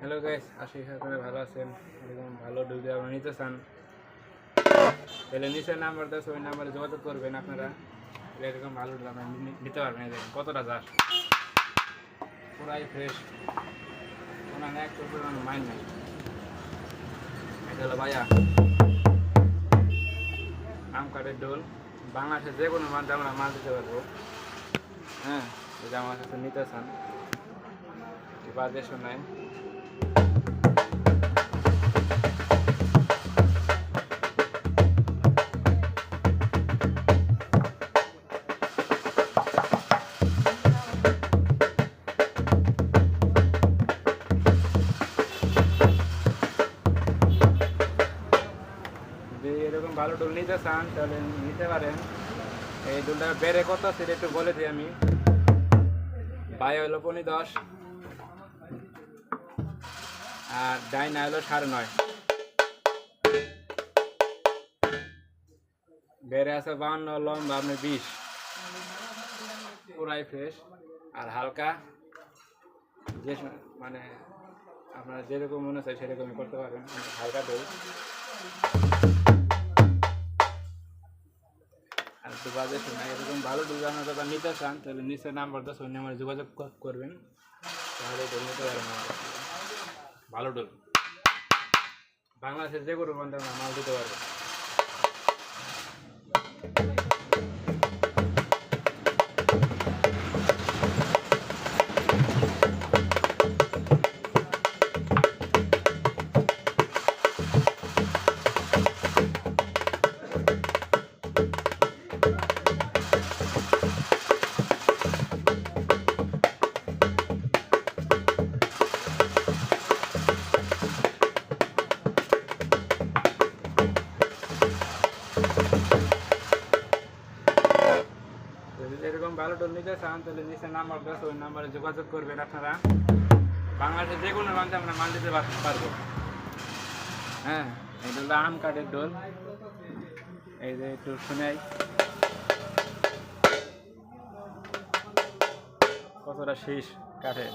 Hello guys আশি আপনারা ভালো আছেন। এরকম ভালো ডুবে আপনারা নিতে চান, তাহলে নিচের নাম্বার আছে, ওই নাম্বারে যোগাযোগ করবেন আপনারা। এরকম ভালো নিতে পারবেন কতটা চাষ পুরাই ফ্রেশ কোনো এক কোনো মাইন্ড নাই। এটা হলো ভাইয়া। আম কাঠের ডোল বাংলাদেশে যে কোনো মাছ আমরা মাছ দিতে পারব। হ্যাঁ যদি আমার কাছে নিতে চান। বাজে শোনায় ভালো ডোল নিতে চান, তাহলে নিতে পারেন। এই ডোলটা বেড়ে কত সেটা একটু বলে দিই আমি। বাই হলো পনি দশ। আর ডাইনা হলো সাড়ে নয়। বেড়ে আছে বাউন্ন, লম্বা আপনি বিশ। পুরাই ফ্রেশ আর হালকা যে মানে আপনার যেরকম মনে চাই সেরকমই করতে পারেন হালকা ডোল আর যোগাযোগ এরকম ভালো ডিজাইন আপনারা নিতে চান, তাহলে নিচে নাম্বার দশ ওই নাম্বারে যোগাযোগ করবেন। তাহলে ডোল নিতে পারবেন। ভালো ডোল বাংলাদেশের যে কোনো মন্দির মাল দিতে পারবেন। ভালো ডোল নিতে চান তাহলে নিচে নাম্বার দেওয়া ওই নাম্বারে যোগাযোগ করবেন আপনারা। বাংলাদেশে যে কোনো মানুষ আমরা মাল দিতে পার- পারব। হ্যাঁ এই ডোলটা আম কাঠের ডোল এই যে একটু শুনাই কতটা শীষ কাঠের।